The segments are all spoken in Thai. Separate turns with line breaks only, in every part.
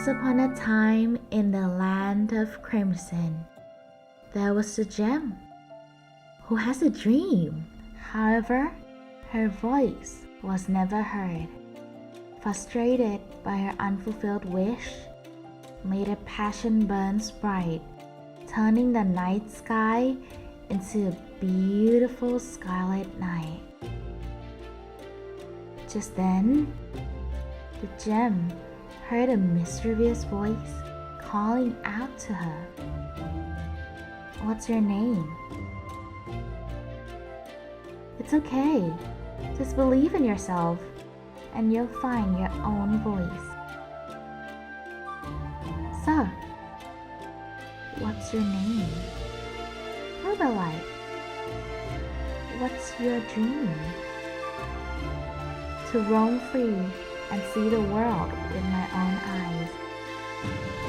Once upon a time in the land of crimson, there was a gem who has a dream. However, her voice was never heard. Frustrated by her unfulfilled wish, made her passion burns bright, turning the night sky into a beautiful scarlet night. Just then, the gem heard a mysterious voice calling out to her. What's your name? It's okay. Just believe in yourself and you'll find your own voice. So, what's your name? Herbalife. What's your dream? To roam free and see the world with my own eyes.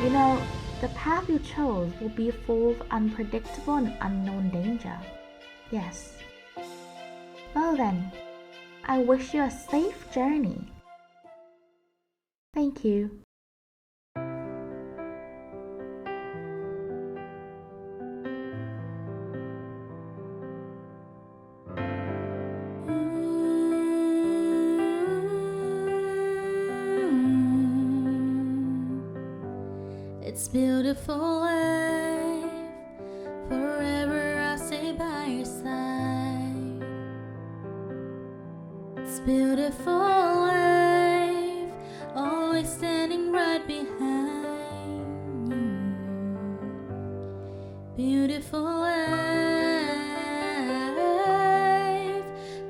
You know, the path you chose will be full of unpredictable and unknown danger. Yes. Well then, I wish you a safe journey. Thank you.
Beautiful life. Forever I'll stay by your side. It's beautiful life. Always standing right behind you. Beautiful life.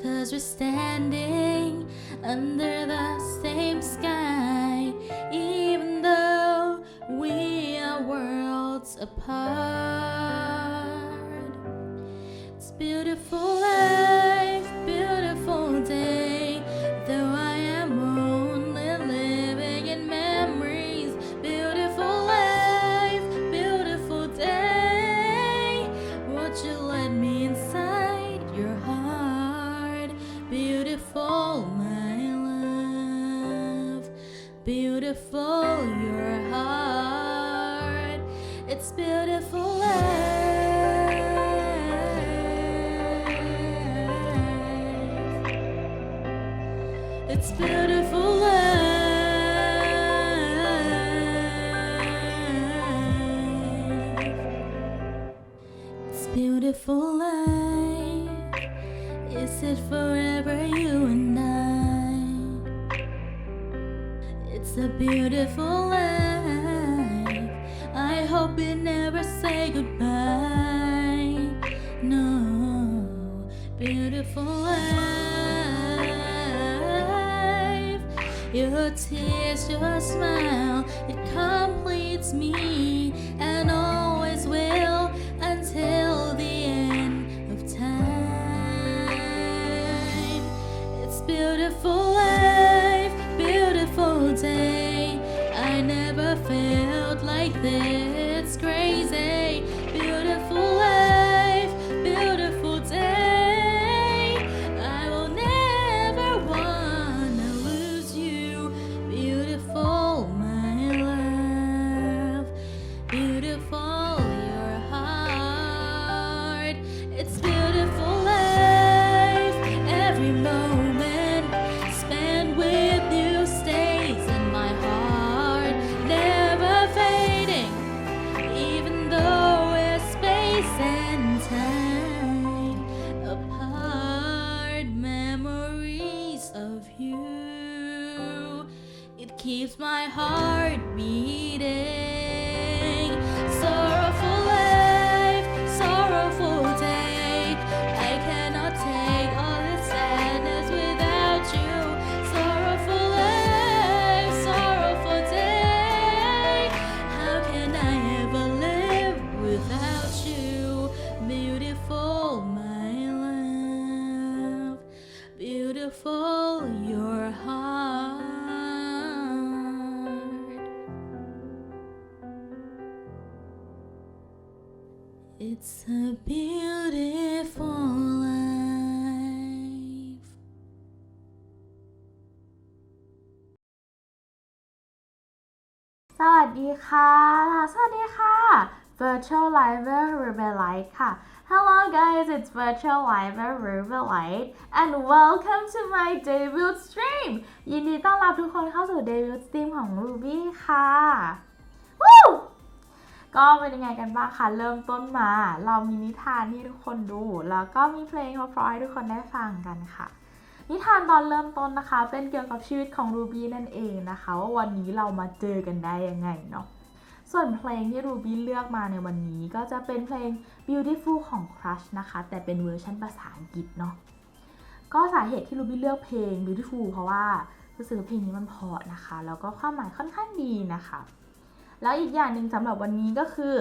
Cause we're standing under the Beautiful, your heart. It's beautiful life. It's beautiful life. It's beautiful life. Is it forever you It's a beautiful life. I hope we never say goodbye. No, beautiful life. Your tears, your smile, it completes me
วัสดีค่ะ สวัสดีค่ะ Virtual Liver Ruby Light ค่ะ Hello guys it's Virtual Liver Ruby Light and welcome to my debut stream ยินดีต้อนรับทุกคนเข้าสู่ debut stream ของ Ruby ค่ะ Woo! ก็เป็นยังไงกันบ้างคะเริ่มต้นมา เรามีนิทานให้ทุกคนดู แล้วก็มีเพลงเพราะๆให้ทุกคนได้ฟังกันค่ะ นิทานตอนเริ่มต้นนะคะ เป็นเกี่ยวกับชีวิตของรูบี้นั่นเองนะคะ ว่าวันนี้เรามาเจอกันได้ยังไงเนาะส่วนเพลงที่รูบี้เลือกมาในวันนี้ก็จะเป็นเพลง Beautiful ของ Crush นะคะ แต่เป็นเวอร์ชันภาษาอังกฤษเนาะก็สาเหตุที่รูบี้เลือกเพลง Beautiful เพราะว่ารู้สึกเพลงนี้มันเพราะนะคะ แล้วก็ความหมายค่อนข้างดีนะคะ แล้วอีกอย่างหนึ่งสำหรับวันนี้ก็คือ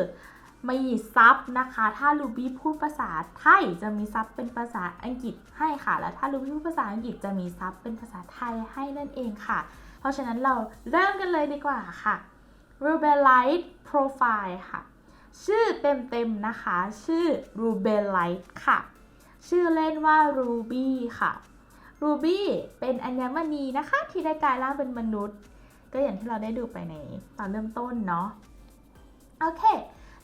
มีซับนะคะ ถ้าลูบี้พูดภาษาไทยจะมีซับเป็นภาษาอังกฤษให้ค่ะ แล้วถ้าลูบี้พูดภาษาอังกฤษจะมีซับเป็นภาษาไทยให้นั่นเองค่ะ เพราะฉะนั้นเราเริ่มกันเลยดีกว่าค่ะ r u b e l i t e Profile ค่ะ ชื่อเต็มๆนะคะ ชื่อ r u b e l i t e ค่ะ ชื่อเล่นว่า Ruby ค่ะ Ruby เป็นอัญมณีนะคะ ที่ได้กลายร่างเป็นมนุษย์ ก็อย่างที่เราได้ดูไปในตอนเริ่มต้นเนาะ โอเค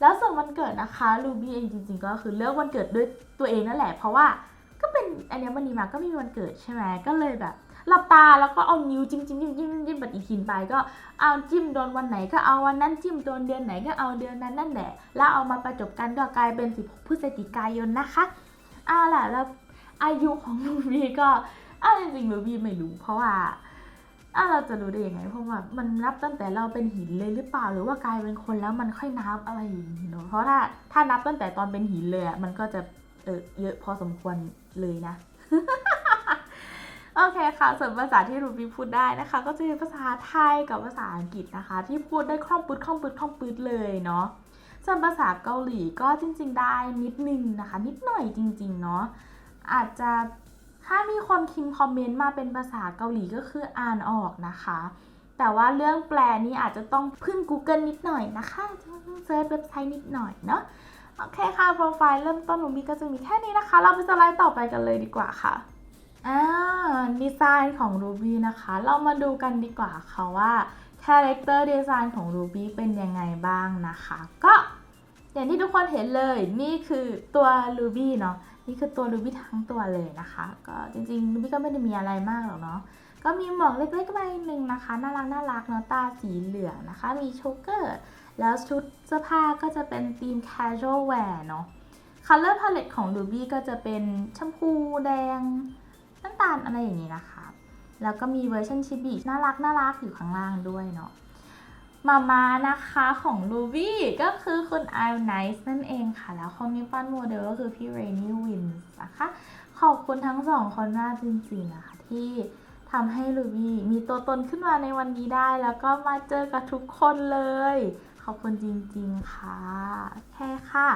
แล้วส่วนวันเกิดนะคะลูบี้เองจริงๆ ก็คือเลือกวันเกิดด้วยตัวเองนั่นแหละ เพราะว่าก็เป็นอันนี้มันนีมาก็ไม่มีวันเกิดใช่ไหมก็เลยแบบหลับตาแล้วก็เอานิ้วจิ้มจิ้มจิ้มจิ้มจิ้มจิ้มปฏิทินไปก็เอาจิ้มโดนวันไหนก็เอาวันนั้นจิ้มโดนเดือนไหนก็เอาเดือนนั้นนั่นแหละแล้วเอามาประจบกันก็กลายเป็น 16 พฤศจิกายนนะคะเอาล่ะแล้วอายุของลูบี้ก็เอาจริงๆลูบี้ไม่รู้เพราะว่า อะเราจะรู้ได้ยังไงเพราะว่ามันนับตั้งแต่เราเป็นหินเลยหรือเปล่า หรือว่ากลายเป็นคนแล้วมันค่อยนับอะไรอย่างนี้เนอะเพราะถ้าถ้านับตั้งแต่ตอนเป็นหินเลยอะมันก็จะเออเยอะพอสมควรเลยนะโอเคค่ะ ส่วนภาษาที่รูบี้พูดได้นะคะ ก็จะเป็นภาษาไทยกับภาษาอังกฤษนะคะ ที่พูดได้คล่องปืดคล่องปืดคล่องปืดเลยเนาะส่วนภาษาเกาหลีก็จริง ๆ ได้นิดนึงนะคะ นิดหน่อยจริง ๆ เนาะอาจจะ ถ้ามีคนคิมคอมเมนต์มาเป็นภาษาเกาหลีก็คืออ่านออกนะคะ แต่ว่าเรื่องแปลนี่อาจจะต้องพึ่ง Google นิดหน่อยนะคะต้องเซิร์ชเว็บไซต์นิดหน่อยเนาะโอเคค่ะโปรไฟล์เริ่มต้นของมีก็จะมีแค่นี้นะคะ เราไปสไลด์ต่อไปกันเลยดีกว่าค่ะอ่าดีไซน์ของ Ruby นะคะ เรามาดูกันดีกว่าค่ะว่า Character Design ของ Ruby เป็นยังไงบ้างนะคะ ก็อย่างที่ทุกคนเห็นเลยนี่คือตัว Ruby เนาะ นี่คือตัว Ruby ทั้งตัวเลยนะคะ ก็จริงๆ Ruby ก็ไม่ได้มีอะไรมากหรอกเนาะก็มีหมวกเล็กๆใบหนึ่งนะคะน่ารักน่ารักเนาะตาสีเหลืองนะคะ มีโชเกอร์แล้วชุดเสื้อผ้าก็จะเป็นธีม casual wear เนาะ color palette ของ Ruby ก็จะเป็นชมพูแดงน้ำตาลอะไรอย่างนี้นะคะ แล้วก็มีเวอร์ชันชิบิน่ารักน่ารักอยู่ข้างล่างด้วยเนาะ มามานะคะของ Ruby ก็คือคุณ i l Nice นั่นเองค่ะ แล้วคนนี้ปั้นโมเดลก็คือพี่ Rainy Wins นะคะ ขอบคุณทั้งสองคนมากจริงๆนะคะที่ทำให้ Ruby มีตัวตนขึ้นมาในวันนี้ได้ แล้วก็มาเจอกับทุกคนเลย ขอบคุณจริงๆค่ะโอเคค่ะ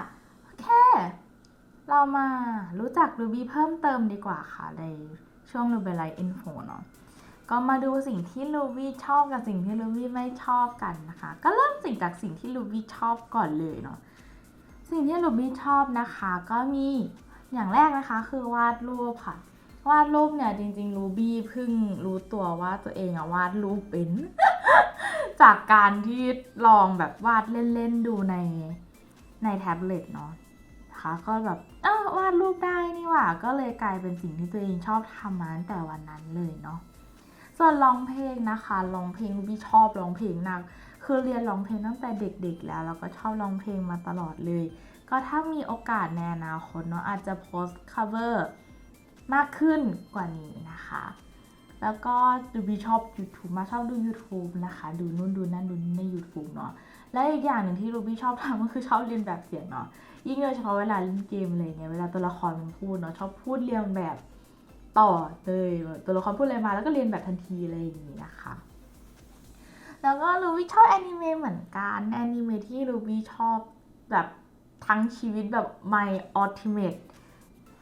โอเคเรามารู้จัก Ruby เพิ่มเติมดีกว่าค่ะในช่วง Ruby Light Info เนาะ ก็มาดูสิ่งที่ Ruby ชอบกับสิ่งที่ Ruby ไม่ชอบกันนะคะ ก็เริ่มสิ่งจากสิ่งที่ Ruby ชอบก่อนเลยเนาะสิ่งที่ Ruby ชอบนะคะ ก็มีอย่างแรกนะคะคือวาดรูปค่ะ วาดรูปเนี่ยจริงๆ Ruby เพิ่งรู้ตัวว่าตัวเองอะวาดรูปเป็น จากการที่ลองแบบวาดเล่นๆดูในในแท็บเล็ตเนาะนะคะก็แบบเออวาดรูปได้นี่หว่า ก็เลยกลายเป็นสิ่งที่ตัวเองชอบทำมาตั้งแต่วันนั้นเลยเนาะ ส่วนร้องเพลงนะคะร้องเพลงพี่ชอบร้องเพลงหนัก คือเรียนร้องเพลงตั้งแต่เด็กๆ แล้วแล้วก็ชอบร้องเพลงมาตลอดเลย ก็ถ้ามีโอกาสในอนาคตเนาะอาจจะโพสต์ cover มากขึ้นกว่านี้นะคะ แล้วก็ดูบีชอบ YouTube มาชอบดู YouTube นะคะ ดูนู่นดูนั่นดูใน YouTube เนาะ และอีกอย่างหนึ่งที่รูบี้ชอบทำก็คือชอบเรียนแบบเสียงเนาะ ยิ่งโดยเฉพาะเวลาเล่นเกมอะไรเงี้ย เวลาตัวละครมันพูดเนาะชอบพูดเรียนแบบ ต่อเลยตัวละครพูดอะไรมาแล้วก็เรียนแบบทันทีอะไรอย่างนี้นะคะแล้วก็รูบี้ชอบแอนิเมะเหมือนกันแอนิเมะที่รูบี้ชอบแบบทั้งชีวิตแบบ my ultimate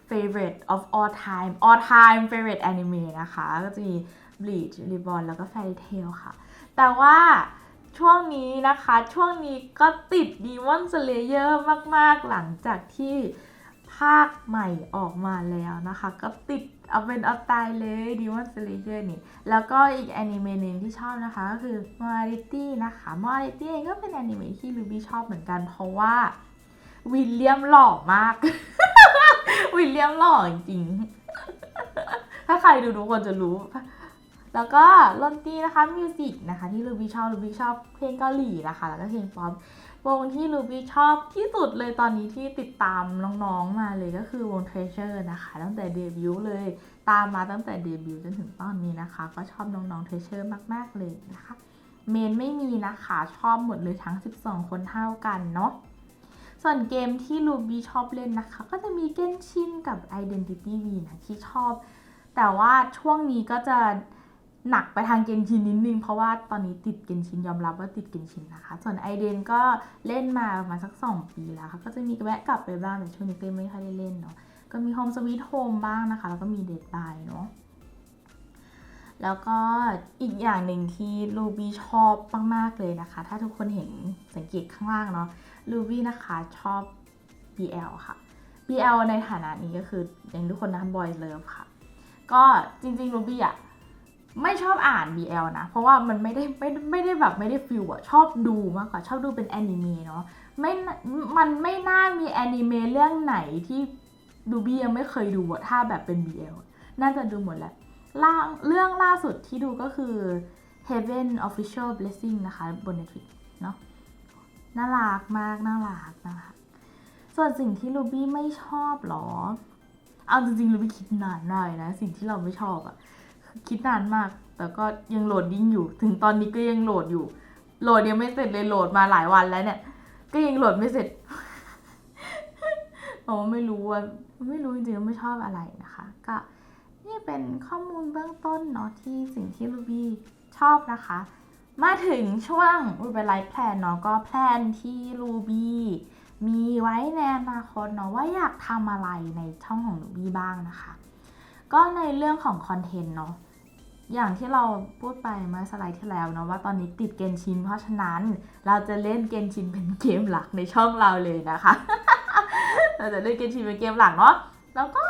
favorite of all time all time favorite anime นะคะ ก็จะมี Bleach Reborn แล้วก็ Fairy Tail ค่ะ แต่ว่าช่วงนี้นะคะ ช่วงนี้ก็ติด Demon Slayer มาก ๆ หลังจากที่ ภาคใหม่ออกมาแล้วนะคะ ก็ติดเอาเป็นเอาตายเลย Demon Slayer นี่ แล้วก็อีกแอนิเมะหนึ่งที่ชอบนะคะ ก็คือ Morality นะคะ Morality ก็เป็นแอนิเมะที่ลูบี้ชอบเหมือนกัน เพราะว่าวิลเลียมหล่อมาก วิลเลียมหล่อจริงๆ ถ้าใครดูทุกคนจะรู้ แล้วก็ดนตรีนะคะมิวสิกนะคะที่ลูบี้ชอบลูบี้ชอบเพลงเกาหลีนะคะ แล้วก็เพลงป๊อป วงที่ลูบี้ชอบที่สุดเลยตอนนี้ที่ติดตามน้องๆมาเลยก็คือวง Treasure นะคะ ตั้งแต่เดบิวต์เลยตามมาตั้งแต่เดบิวต์จนถึงตอนนี้นะคะ ก็ชอบน้องๆ Treasure มากๆเลยนะคะเมนไม่มีนะคะชอบหมดเลยทั้ง 12 คนเท่ากันเนาะส่วนเกมที่ลูบี้ชอบเล่นนะคะ ก็จะมีเกนชินกับ Identity V นะที่ชอบ แต่ว่าช่วงนี้ก็จะ หนักไปทางเกนชินนิดนึงเพราะว่าตอนนี้ติดเกนชินยอมรับว่าติดเกนชินนะคะ ส่วนไอเดนก็เล่นมาประมาณสัก 2 ปีแล้วค่ะก็จะมีแวะกลับไปบ้างแต่ช่วงนี้ก็ไม่ค่อยได้เล่นเนาะก็มี Home Sweet Home บ้างนะคะ แล้วก็มี Dead by เนาะแล้วก็อีกอย่างหนึ่งที่ลูบี้ชอบมากๆเลยนะคะ ถ้าทุกคนเห็นสังเกตข้างล่างเนาะลูบี้นะคะชอบ BL ค่ะ BL ในฐานะนี้ก็คืออย่างทุกคนนะ Boy Love ค่ะ ก็จริงๆรูบี้อะ ไม่ชอบอ่าน BL นะ เพราะว่ามันไม่ได้ไม่ไม่ได้แบบไม่ได้ฟิลอะชอบดูมากกว่าชอบดูเป็นแอนิเมะเนาะไม่มันไม่น่ามีแอนิเมะเรื่องไหนที่รูบี้ยังไม่เคยดูอะถ้าแบบเป็น BL น่าจะดูหมดแหละล่าเรื่องล่าสุดที่ดูก็คือ Heaven Official Blessing นะคะบน Netflix เนาะน่ารักมากน่ารักนะคะส่วนสิ่งที่รูบี้ไม่ชอบหรอ เอาจริงๆเราไปคิดนานมากเลยนะ สิ่งที่เราไม่ชอบอะ คิดนานมาก แต่ก็ยังโหลดดิ้งอยู่ ถึงตอนนี้ก็ยังโหลดอยู่ โหลดยังไม่เสร็จเลยโหลดมาหลายวันแล้วเนี่ย ก็ยังโหลดไม่เสร็จโอ้ไม่รู้ว่าไม่รู้จริงๆไม่ชอบอะไรนะคะ ก็นี่เป็นข้อมูลเบื้องต้นเนาะที่สิ่งที่ลูบี้ชอบนะคะ มาถึงช่วงรูปไลฟ์แพลนเนาะก็แพลนที่ลูบี้มีไว้ในอนาคตเนาะว่าอยากทำอะไรในช่องของหนูบี้บ้างนะคะ ก็ในเรื่องของคอนเทนต์เนาะ อย่างที่เราพูดไปเมื่อสไลด์ที่แล้วเนาะว่าตอนนี้ติดเกนชินเพราะฉะนั้นเราจะเล่นเกนชินเป็นเกมหลักในช่องเราเลยนะคะ เราจะเล่นเกนชินเป็นเกมหลักเนาะแล้วก็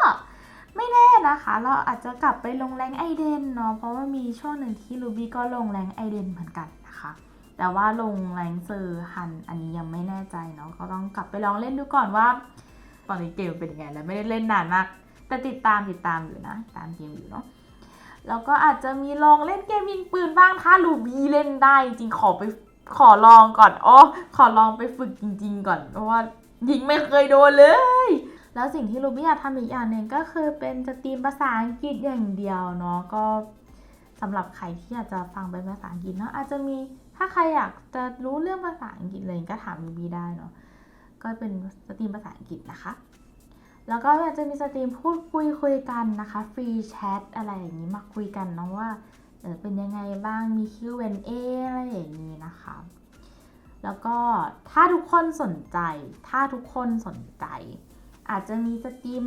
ไม่แน่นะคะ เราอาจจะกลับไปลงแรงไอเดนเนาะเพราะว่ามีช่วงหนึ่งที่ลูบี้ก็ลงแรงไอเดนเหมือนกันนะคะ แต่ว่าลงแรงเซอร์ฮันอันนี้ยังไม่แน่ใจเนาะก็ต้องกลับไปลองเล่นดูก่อนว่า ตอนนี้เกมเป็นยังไงแล้วไม่ได้เล่นนานมากแต่ติดตามติดตามอยู่นะตามเกมอยู่เนาะ แล้วก็อาจจะมีลองเล่นเกมยิงปืนบ้างถ้าลูบี้เล่นได้จริงขอไปขอลองก่อนอ๋อขอลองไปฝึกจริง ๆ ก่อนเพราะว่ายิงไม่เคยโดนเลย แล้วสิ่งที่ลูบี้อยากทำอีกอย่างหนึ่งก็คือเป็นสตรีมภาษาอังกฤษอย่างเดียวเนาะก็สำหรับใครที่อยากจะฟังเป็นภาษาอังกฤษเนาะอาจจะมีถ้าใครอยากจะรู้เรื่องภาษาอังกฤษเลยก็ถามลูบี้ได้เนาะก็เป็นสตรีมภาษาอังกฤษนะคะ แล้วก็อาจจะมีสตรีมพูดคุยคุยกันนะคะ ฟรีแชทอะไรอย่างนี้มาคุยกันนะว่าเออเป็นยังไงบ้างมี Q&A อะไรอย่างนี้นะคะ แล้วก็ถ้าทุกคนสนใจ ถ้าทุกคนสนใจ อาจจะมีสตรีม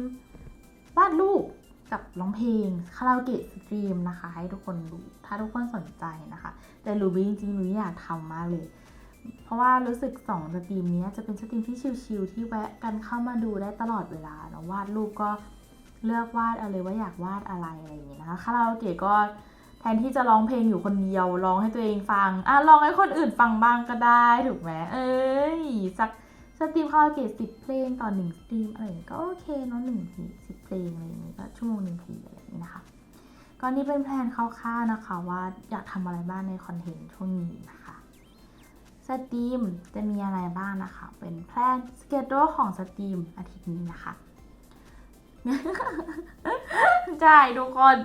วาดรูปกับร้องเพลงคาราโอเกะสตรีมนะคะ ให้ทุกคนดูถ้าทุกคนสนใจนะคะ แต่ลูจริงๆลูบี้อยากทำมากเลย เพราะว่ารู้สึกสองสตรีมนี้จะเป็นสตรีมที่ชิลๆที่แวะกันเข้ามาดูได้ตลอดเวลาเนาะวาดรูปก็เลือกวาดเอาเลยว่าอยากวาดอะไรอะไรอย่างเงี้ยนะคะคาราโอเกะก็แทนที่จะร้องเพลงอยู่คนเดียวร้องให้ตัวเองฟังอะร้องให้คนอื่นฟังบ้างก็ได้ถูกไหมเอ้ยสักสตรีมคาราโอเกะสิบเพลงต่อหนึ่งสตรีมอะไรอย่างเงี้ยก็โอเคเนาะหนึ่งทีสิบเพลงอะไรอย่างเงี้ยก็ชั่วโมงหนึ่งทีอะไรอย่างเงี้ยนะคะก็นี่เป็นแพลนคร่าวๆนะคะว่าอยากทำอะไรบ้างในคอนเทนต์ช่วงนี้นะคะ สตรีมจะมีอะไรบ้างนะคะ เป็นแพลนสเกจโดของสตรีมอาทิตย์นี้นะคะใช่ทุกคน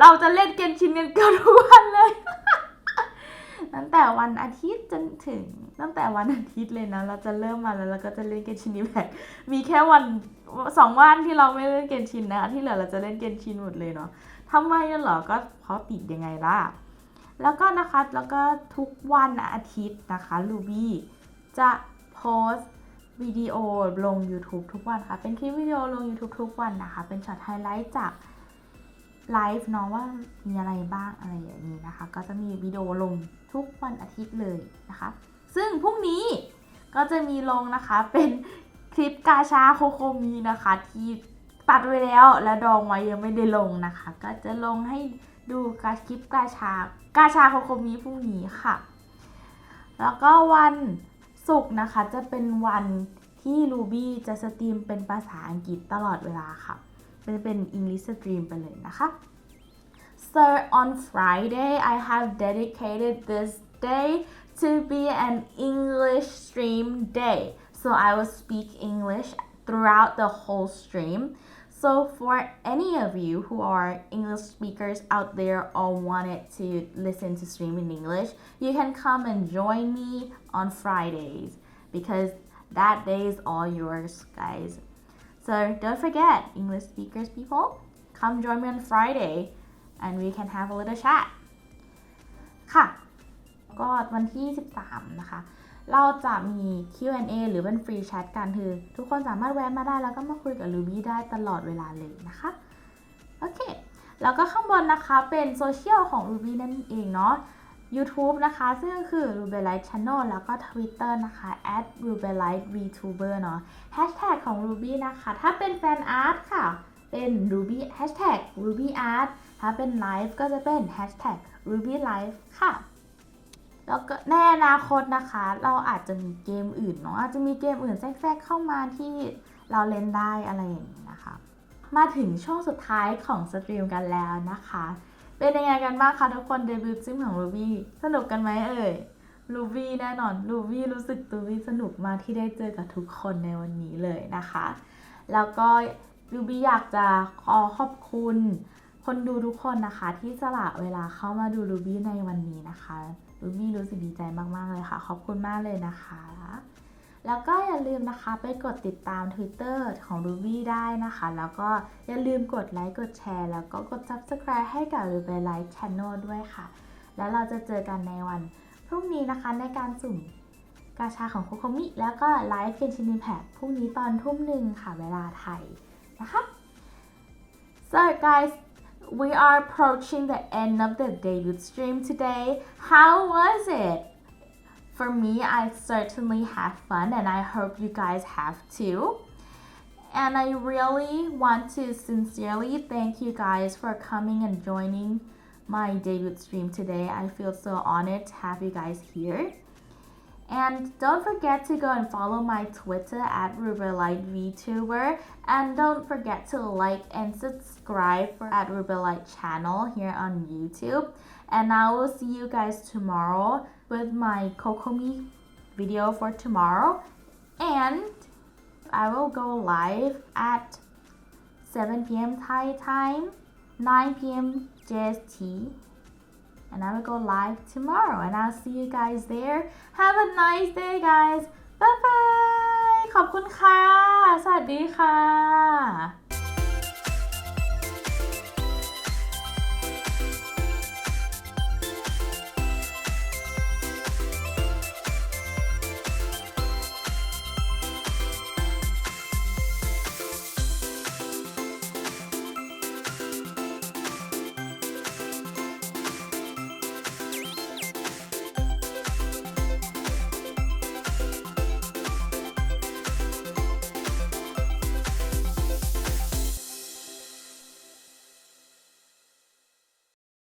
เราจะเล่นเกมชินกันเกือบทุกวันเลย ตั้งแต่วันอาทิตย์จนถึง ตั้งแต่วันอาทิตย์เลยนะ เราจะเริ่มมาแล้วเราก็จะเล่นเกมชินนีแบกมีแค่วันสองวันที่เราไม่เล่นเกมชินนะ ที่เหลือเราจะเล่นเกมชินหมดเลยเนาะทำไมนั่นเหรอ ก็เพราะติดยังไงล่ะ แล้วก็นะคะแล้วก็ทุกวันอาทิตย์นะคะลูบี้จะโพสต์วิดีโอลง YouTube ทุกวันค่ะ เป็นคลิปวิดีโอลง YouTube ทุกวันนะคะ เป็นช็อตไฮไลท์จากไลฟ์เนาะว่ามีอะไรบ้างอะไรอย่างนี้นะคะ ก็จะมีวิดีโอลงทุกวันอาทิตย์เลยนะคะ ซึ่งพรุ่งนี้ก็จะมีลงนะคะเป็นคลิปกาชาโคโคมีนะคะ ที่ตัดไว้แล้วและดองไว้ยังไม่ได้ลงนะคะ ก็จะลงให้ ดูกาคลิปกาชากาชาโคโคมีพรุ่งนี้ค่ะ แล้วก็วันศุกร์นะคะจะเป็นวันที่ Ruby จะสตรีมเป็นภาษาอังกฤษตลอดเวลาค่ะจะเป็น English stream ไปเลยนะคะ So on Friday I have dedicated this day to be an English stream day so I will speak English throughout the whole stream so for any of you who are English speakers out there or wanted to listen to stream in English, you can come and join me on Fridays because that day is all yours, guys. So don't forget, English speakers people, come join me on Friday and we can have a little chat. ค่ะ ก็วันที่ 13 นะคะ เราจะมี Q&A หรือเป็นฟรีแชทกันคือ ทุกคนสามารถแวะมาได้แล้วก็มาคุยกับ Ruby ได้ตลอดเวลาเลยนะคะ โอเค แล้วก็ข้างบนนะคะเป็นโซเชียลของ Ruby นั่นเองเนาะ YouTube นะคะ ซึ่งก็คือ Rubelite Channel แล้วก็ Twitter นะคะ @rubelite VTuber เนาะ Hashtag ของ Ruby นะคะ ถ้าเป็นแฟนอาร์ตค่ะ เป็น Ruby Hashtag Ruby Art ถ้าเป็นไลฟ์ก็จะเป็น Hashtag Ruby Live ค่ะ แล้วก็ในอนาคตนะคะ เราอาจจะมีเกมอื่นเนาะอาจจะมีเกมอื่นแทรกเข้ามาที่เราเล่นได้อะไรอย่างนี้นะคะ มาถึงช่วงสุดท้ายของสตรีมกันแล้วนะคะ เป็นยังไงกันบ้างคะทุกคนเดบิวต์ซิมของ Ruby สนุกกันไหมเอ่ย Ruby แน่นอน Ruby รู้สึก Ruby สนุกมากที่ได้เจอกับทุกคนในวันนี้เลยนะคะ แล้วก็ Ruby อยากจะขอขอบคุณคนดูทุกคนนะคะ ที่สละเวลาเข้ามาดู Ruby ในวันนี้นะคะ Ruby รู้สึกดีใจมาก ๆ เลยค่ะ ขอบคุณมากเลยนะคะ แล้วก็อย่าลืมนะคะไปกดติดตาม Twitter ของ Ruby ได้นะคะ แล้วก็อย่าลืมกดไลค์กดแชร์ แล้วก็กด Subscribe ให้กับ Ruby Live Channel ด้วยค่ะ แล้วเราจะเจอกันในวันพรุ่งนี้นะคะในการสุ่มกาชาของโคโคมิ แล้วก็ไลฟ์เกนชินิแพพรุ่งนี้ตอนทุ่มหนึ่งค่ะเวลาไทยนะคะ So guys we are approaching the end of the debut stream today how was it for me, I certainly had fun and I hope you guys have too. And I really want to sincerely thank you guys for coming and joining my debut stream today. I feel so honored to have you guys here. And don't forget to go and follow my Twitter at RuberLightVTuber. And don't forget to like and subscribe for at RuberLight channel here on YouTube. And I will see you guys tomorrow with my Kokomi video for tomorrow. And I will go live at 7 p.m. Thai time, 9 p.m. JST and I will go live tomorrow. And I'll see you guys there. Have a nice day, guys. Bye bye. ขอบคุณค่ะ สวัสดีค่ะ